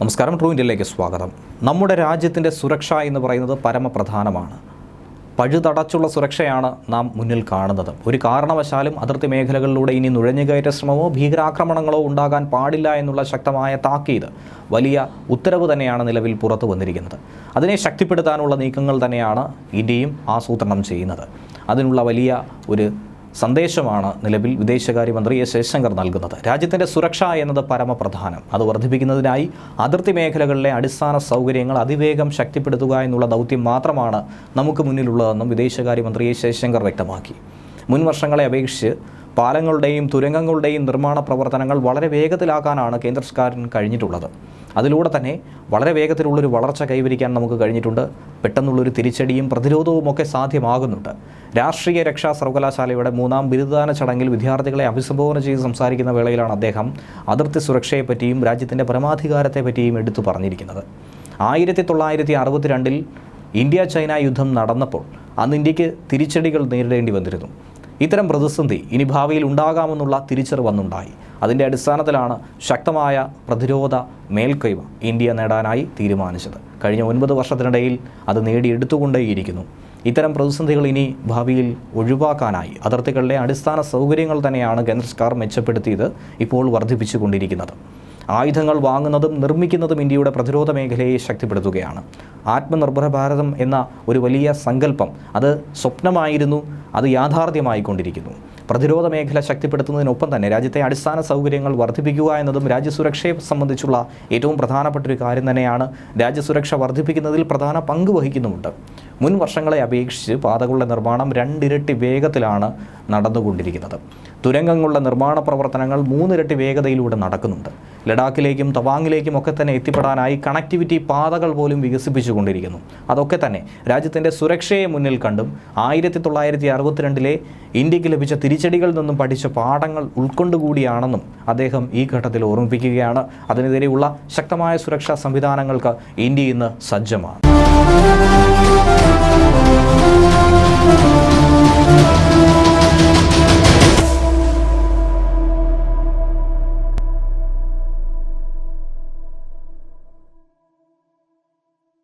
നമസ്കാരം ട്രൂ ഇന്ത്യയിലേക്ക് സ്വാഗതം. നമ്മുടെ രാജ്യത്തിന്റെ സുരക്ഷ എന്ന് പറയുന്നത് പരമപ്രധാനമാണ്. പഴുതടച്ചുള്ള സുരക്ഷയാണ് നാം മുന്നിൽ കാണുന്നത്. ഒരു കാരണവശാലും അതിർത്തി മേഖലകളിലൂടെ ഇനി നുഴഞ്ഞുകയറ്റ ശ്രമമോ ഭീകരാക്രമണങ്ങളോ ഉണ്ടാകാൻ പാടില്ല എന്നുള്ള ശക്തമായ താക്കീത് വലിയ ഉത്തരവ് തന്നെയാണ് നിലവിൽ പുറത്തു വന്നിരിക്കുന്നത്. അതിനെ ശക്തിപ്പെടുത്താനുള്ള നീക്കങ്ങൾ തന്നെയാണ് ഇന്ത്യയും ആസൂത്രണം ചെയ്യുന്നത്. അതിനുള്ള വലിയ ഒരു സന്ദേശമാണ് നിലവിൽ വിദേശകാര്യമന്ത്രി എസ് ജയശങ്കർ നൽകുന്നത്. രാജ്യത്തിന്റെ സുരക്ഷ എന്നത് പരമപ്രധാനം. അത് വർദ്ധിപ്പിക്കുന്നതിനായി അതിർത്തി മേഖലകളിലെ അടിസ്ഥാന സൗകര്യങ്ങൾ അതിവേഗം ശക്തിപ്പെടുത്തുക എന്നുള്ള ദൗത്യം മാത്രമാണ് നമുക്ക് മുന്നിലുള്ളതെന്നും വിദേശകാര്യമന്ത്രി എസ് ജയശങ്കർ വ്യക്തമാക്കി. മുൻ വർഷങ്ങളെ അപേക്ഷിച്ച് പാലങ്ങളുടെയും തുരങ്കങ്ങളുടെയും നിർമ്മാണ പ്രവർത്തനങ്ങൾ വളരെ വേഗത്തിലാക്കാനാണ് കേന്ദ്ര സർക്കാരിന് കഴിഞ്ഞിട്ടുള്ളത്. അതിലൂടെ തന്നെ വളരെ വേഗത്തിലുള്ളൊരു വളർച്ച കൈവരിക്കാൻ നമുക്ക് കഴിഞ്ഞിട്ടുണ്ട്. പെട്ടെന്നുള്ളൊരു തിരിച്ചടിയും പ്രതിരോധവും ഒക്കെ സാധ്യമാകുന്നുണ്ട്. രാഷ്ട്രീയ രക്ഷാ സർവകലാശാലയുടെ മൂന്നാം ബിരുദദാന ചടങ്ങിൽ വിദ്യാർത്ഥികളെ അഭിസംബോധന ചെയ്ത് സംസാരിക്കുന്ന വേളയിലാണ് അദ്ദേഹം അതിർത്തി സുരക്ഷയെപ്പറ്റിയും രാജ്യത്തിന്റെ പരമാധികാരത്തെപ്പറ്റിയും എടുത്തു പറഞ്ഞിരിക്കുന്നത്. ആയിരത്തി തൊള്ളായിരത്തി അറുപത്തിരണ്ടിൽ ഇന്ത്യ ചൈന യുദ്ധം നടന്നപ്പോൾ അന്ന് ഇന്ത്യയ്ക്ക് തിരിച്ചടികൾ നേരിടേണ്ടി വന്നിരുന്നു. ഇത്തരം പ്രതിസന്ധി ഇനി ഭാവിയിൽ ഉണ്ടാകാമെന്നുള്ള തിരിച്ചറിവന്നുണ്ടായി അതിന്റെ അടിസ്ഥാനത്തിലാണ് ശക്തമായ പ്രതിരോധ മേൽക്കൈവ ഇന്ത്യ നേടാനായി തീരുമാനിച്ചത്. കഴിഞ്ഞ ഒൻപത് വർഷത്തിനിടയിൽ അത് നേടിയെടുത്തുകൊണ്ടേയിരിക്കുന്നു. ഇത്തരം പ്രതിസന്ധികൾ ഇനി ഭാവിയിൽ ഒഴിവാക്കാനായി അതിർത്തികളിലെ അടിസ്ഥാന സൗകര്യങ്ങൾ തന്നെയാണ് കേന്ദ്ര സർക്കാർ മെച്ചപ്പെടുത്തിയത് ഇപ്പോൾ വർദ്ധിപ്പിച്ചുകൊണ്ടിരിക്കുന്നത്. ആയുധങ്ങൾ വാങ്ങുന്നതും നിർമ്മിക്കുന്നതും ഇന്ത്യയുടെ പ്രതിരോധ മേഖലയെ ശക്തിപ്പെടുത്തുകയാണ്. ആത്മനിർഭര ഭാരതം എന്ന ഒരു വലിയ സങ്കല്പം അത് സ്വപ്നമായിരുന്നു. അത് യാഥാർത്ഥ്യമായിക്കൊണ്ടിരിക്കുന്നു. പ്രതിരോധ മേഖല ശക്തിപ്പെടുത്തുന്നതിനൊപ്പം തന്നെ രാജ്യത്തെ അടിസ്ഥാന സൗകര്യങ്ങൾ വർദ്ധിപ്പിക്കുക എന്നതും രാജ്യസുരക്ഷയെ സംബന്ധിച്ചുള്ള ഏറ്റവും പ്രധാനപ്പെട്ട ഒരു കാര്യം തന്നെയാണ് രാജ്യസുരക്ഷ വർദ്ധിപ്പിക്കുന്നതിൽ പ്രധാന പങ്ക് വഹിക്കുന്നുമുണ്ട്. മുൻ വർഷങ്ങളെ അപേക്ഷിച്ച് പാതകളുടെ നിർമ്മാണം രണ്ടിരട്ടി വേഗത്തിലാണ് നടന്നുകൊണ്ടിരിക്കുന്നത്. തുരങ്കങ്ങളുടെ നിർമ്മാണ പ്രവർത്തനങ്ങൾ മൂന്നിരട്ടി വേഗതയിലൂടെ നടക്കുന്നുണ്ട്. ലഡാക്കിലേക്കും തവാങ്ങിലേക്കും ഒക്കെ തന്നെ എത്തിപ്പെടാനായി കണക്ടിവിറ്റി പാതകൾ പോലും വികസിപ്പിച്ചുകൊണ്ടിരിക്കുന്നു. അതൊക്കെ തന്നെ രാജ്യത്തിന്റെ സുരക്ഷയെ മുന്നിൽ കണ്ടും ആയിരത്തി തൊള്ളായിരത്തി അറുപത്തിരണ്ടിലെ ഇന്ത്യയ്ക്ക് ലഭിച്ച തിരിച്ചടികളിൽ നിന്നും പഠിച്ച പാഠങ്ങൾ ഉൾക്കൊണ്ടുകൂടിയാണെന്നും അദ്ദേഹം ഈ ഘട്ടത്തിൽ ഓർമ്മിപ്പിക്കുകയാണ്. അതിനെതിരെയുള്ള ശക്തമായ സുരക്ഷാ സംവിധാനങ്ങൾക്ക് ഇന്ത്യ ഇന്ന് സജ്ജമാണ്.